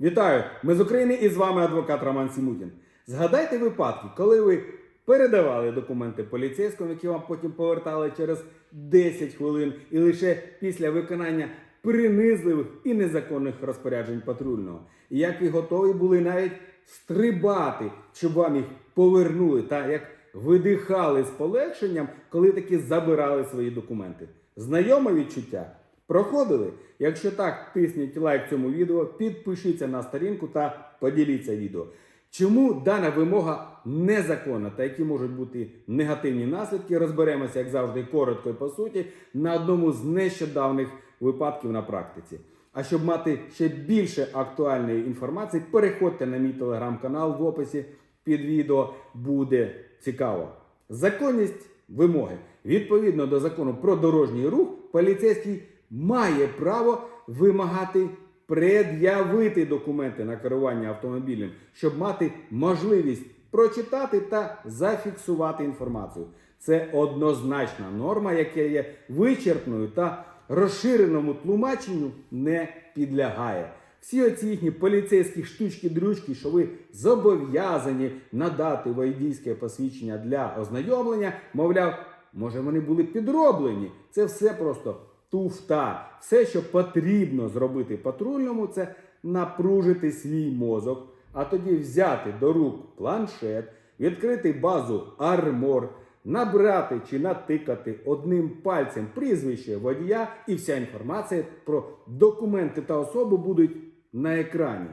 Вітаю! Ми з України і з вами адвокат Роман Сімутін. Згадайте випадки, коли ви передавали документи поліцейському, які вам потім повертали через 10 хвилин, і лише після виконання принизливих і незаконних розпоряджень патрульного. І як ви готові були навіть стрибати, щоб вам їх повернули, та як видихали з полегшенням, коли таки забирали свої документи. Знайоме відчуття? Проходили? Якщо так, тисніть лайк цьому відео, підпишіться на сторінку та поділіться відео. Чому дана вимога незаконна та які можуть бути негативні наслідки, розберемося, як завжди, коротко і по суті, на одному з нещодавних випадків на практиці. А щоб мати ще більше актуальної інформації, переходьте на мій телеграм-канал в описі під відео буде цікаво. Законність вимоги. Відповідно до закону про дорожній рух, поліцейський має право вимагати пред'явити документи на керування автомобілем, щоб мати можливість прочитати та зафіксувати інформацію. Це однозначна норма, яка є вичерпною та розширеному тлумаченню не підлягає. Всі оці їхні поліцейські штучки-дрючки, що ви зобов'язані надати водійське посвідчення для ознайомлення, мовляв, може вони були підроблені. Це все просто туфта. Все, що потрібно зробити патрульному, це напружити свій мозок, а тоді взяти до рук планшет, відкрити базу Армор, набрати чи натикати одним пальцем прізвище водія, і вся інформація про документи та особу будуть на екрані.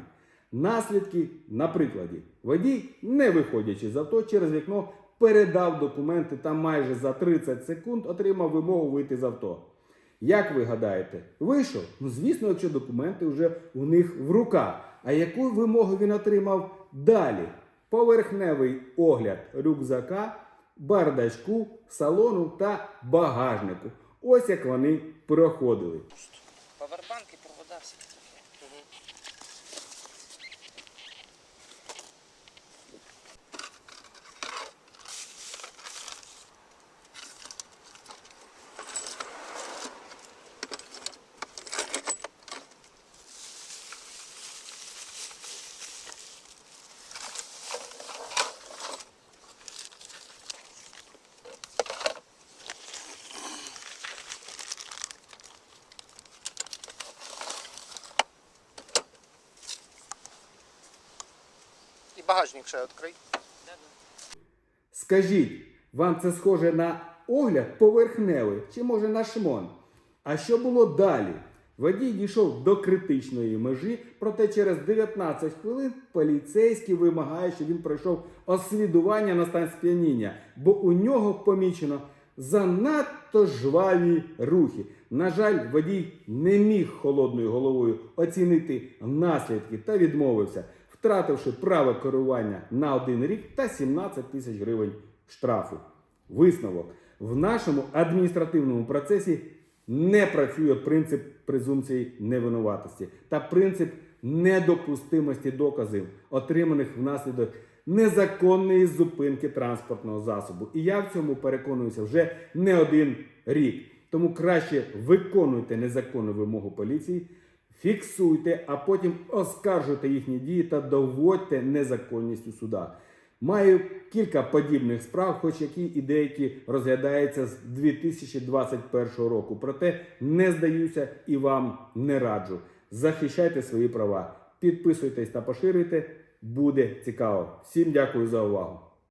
Наслідки на прикладі. Водій, не виходячи з авто через вікно, передав документи та майже за 30 секунд отримав вимогу вийти з авто. Як ви гадаєте, вийшов? Ну, звісно, якщо документи вже у них в руках. А яку вимогу він отримав далі? Поверхневий огляд рюкзака, бардачку, салону та багажнику. Ось як вони проходили. Павербанк і провода всі таке. І багажник ще відкрий. Скажіть, вам це схоже на огляд поверхневий чи може на шмон? А що було далі? Водій дійшов до критичної межі, проте через 19 хвилин поліцейський вимагає, щоб він пройшов освідування на стан сп'яніння, бо у нього помічено занадто жваві рухи. На жаль, водій не міг холодною головою оцінити наслідки та відмовився, втративши право керування на один рік та 17 тисяч гривень штрафу. Висновок. В нашому адміністративному процесі не працює принцип презумпції невинуватості та принцип недопустимості доказів, отриманих внаслідок незаконної зупинки транспортного засобу. І я в цьому переконуюся вже не один рік. Тому краще виконуйте незаконну вимогу поліції, фіксуйте, а потім оскаржуйте їхні дії та доводьте незаконність у судах. Маю кілька подібних справ, хоч які і деякі розглядаються з 2021 року. Проте не здаюся і вам не раджу. Захищайте свої права, підписуйтесь та поширюйте. Буде цікаво. Всім дякую за увагу.